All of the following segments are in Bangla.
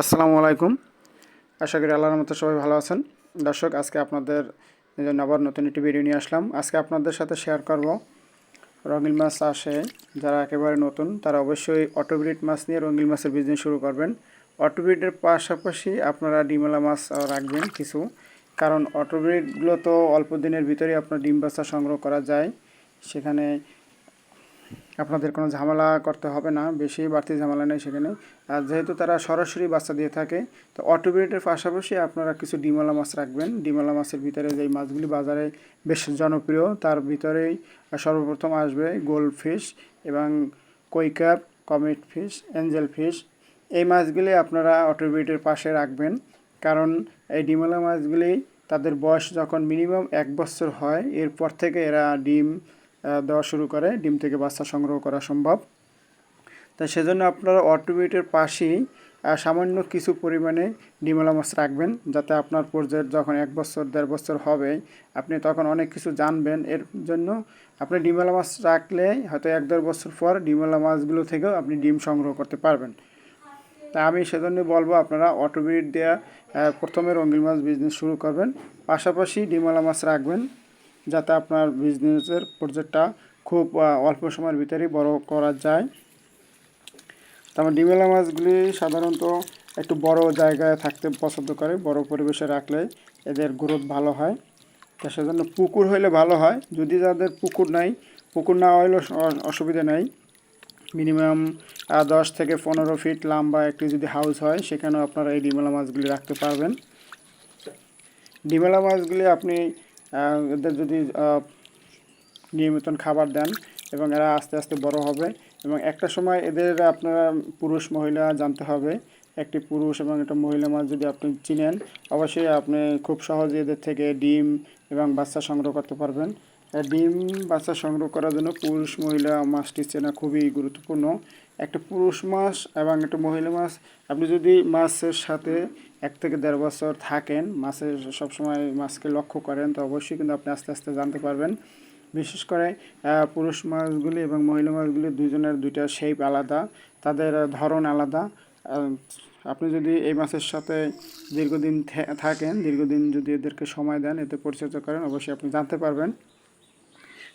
আসসালামু আলাইকুম। আশা করি আল্লাহর মতো সবাই ভালো আছেন। দর্শক, আজকে আপনাদের জন্য আবার নতুন একটি ভিডিও নিয়ে আসলাম। আজকে আপনাদের সাথে শেয়ার করব রঙিল মাছ আসে যারা একেবারে নতুন, তারা অবশ্যই অটোব্রিড মাছ নিয়ে রঙিল মাছের বিজনেস শুরু করবেন। অটোব্রিডের পাশাপাশি আপনারা ডিমেলা মাছ রাখবেন কিছু। কারণ অটোব্রিডগুলো তো অল্প দিনের ভিতরেই আপনার ডিম বাচ্চা সংগ্রহ করা যায়। সেখানে আপনাদের কোনো ঝামেলা করতে হবে না, বেশি বাড়তি ঝামেলা নেই সেখানে। আর যেহেতু তারা সরাসরি বাচ্চা দিয়ে থাকে, তো অটোব্রিডের পাশাপাশি আপনারা কিছু ডিমালা মাছ রাখবেন। ডিমালা মাছের ভিতরে যেই মাছগুলি বাজারে বেশ জনপ্রিয়, তার ভিতরেই সর্বপ্রথম আসবে গোল্ড ফিশ এবং কৈকাপ, কমিট ফিশ অ্যাঞ্জেল ফিশ। এই মাছগুলি আপনারা অটোব্রিডের পাশে রাখবেন, কারণ এই ডিমালা মাছগুলি তাদের বয়স যখন মিনিমাম এক বছর হয়, এরপর থেকে এরা ডিম দেওয়া শুরু করে, ডিম থেকে বাচ্চা সংগ্রহ করা সম্ভব। তাই সেজন্য আপনারা অটোমেটের পাশেই সামান্য কিছু পরিমাণে ডিমলা মাছ রাখবেন, যাতে আপনার পর্যায়ের যখন এক বছর, দেড় বছর হবে, আপনি তখন অনেক কিছু জানবেন। এর জন্য আপনি ডিমলা মাছ রাখলে হয়তো এক দেড় বছর পর ডিমলা মাছগুলো থেকেও আপনি ডিম সংগ্রহ করতে পারবেন। তা আমি সেজন্য বলব, আপনারা অটোবিট দেওয়া প্রথমে রঙিন মাছ বিজনেস শুরু করবেন, পাশাপাশি ডিমলা মাছ রাখবেন। যাতে আপনার বিজনেসের প্রজেক্টটা খুব অল্প সময়ের ভিতরেই বড় করা যায়। তারপর ডিমেলা মাছগুলি সাধারণত একটু বড় জায়গায় থাকতে পছন্দ করে, বড় পরিবেশে রাখলে এদের গ্রোথ ভালো হয়। তা সেজন্য পুকুর হইলে ভালো হয়। যদি যাদের পুকুর নাই, পুকুর না হইলেও অসুবিধা নেই। মিনিমাম দশ থেকে পনেরো ফিট লম্বা একটি যদি হাউস হয়, সেখানেও আপনারা এই ডিমেলা মাছগুলি রাখতে পারবেন। ডিমেলা মাছগুলি আপনি এদের যদি নিয়মিত খাবার দেন এবং এরা আস্তে আস্তে বড় হবে এবং একটা সময় এদের আপনারা পুরুষ মহিলা জানতে হবে, একটি পুরুষ এবং একটা মহিলা মাছ যদি আপনি চিনেন, অবশ্যই আপনি খুব সহজে এদের থেকে ডিম এবং বাচ্চা সংগ্রহ করতে পারবেন। ডিম বাচ্চা সংগ্রহ করার জন্য পুরুষ, মহিলা মাছটি চেনা খুবই গুরুত্বপূর্ণ। একটা পুরুষ মাছ এবং একটা মহিলা মাছ, আপনি যদি মাছের সাথে এক থেকে দেড় বছর থাকেন, মাছের সবসময় মাছকে লক্ষ্য করেন, তো অবশ্যই কিন্তু আপনি আস্তে আস্তে জানতে পারবেন। বিশেষ করে পুরুষ মাছগুলি এবং মহিলা মাছগুলি দুজনের দুইটা শেপ আলাদা, তাদের ধরন আলাদা। আপনি যদি এই মাছের সাথে দীর্ঘদিন থাকেন, দীর্ঘদিন যদি এদেরকে সময় দেন, এতে পরিচর্যা করেন, অবশ্যই আপনি জানতে পারবেন।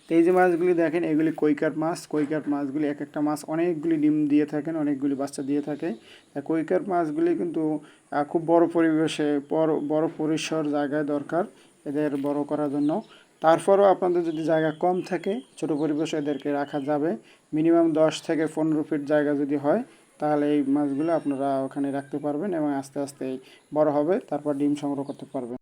তো এই যে মাছগুলি দেখেন, এগুলি কৈকার মাছ। কৈকার মাছগুলি এক একটা মাছ অনেকগুলি ডিম দিয়ে থাকেন, অনেকগুলি বাচ্চা দিয়ে থাকে। কৈকার মাছগুলি কিন্তু খুব বড় পরিবেশে, বড় বড় পরিসর জায়গায় দরকার এদের বড় করার জন্য। তারপরও আপনাদের যদি জায়গা কম থাকে, ছোট পরিবেশে এদেরকে রাখা যাবে। মিনিমাম দশ থেকে পনেরো ফিট জায়গা যদি হয়, তাহলে এই মাছগুলো আপনারা ওখানে রাখতে পারবেন এবং আস্তে আস্তে বড় হবে। তারপর ডিম সংগ্রহ করতে পারবেন।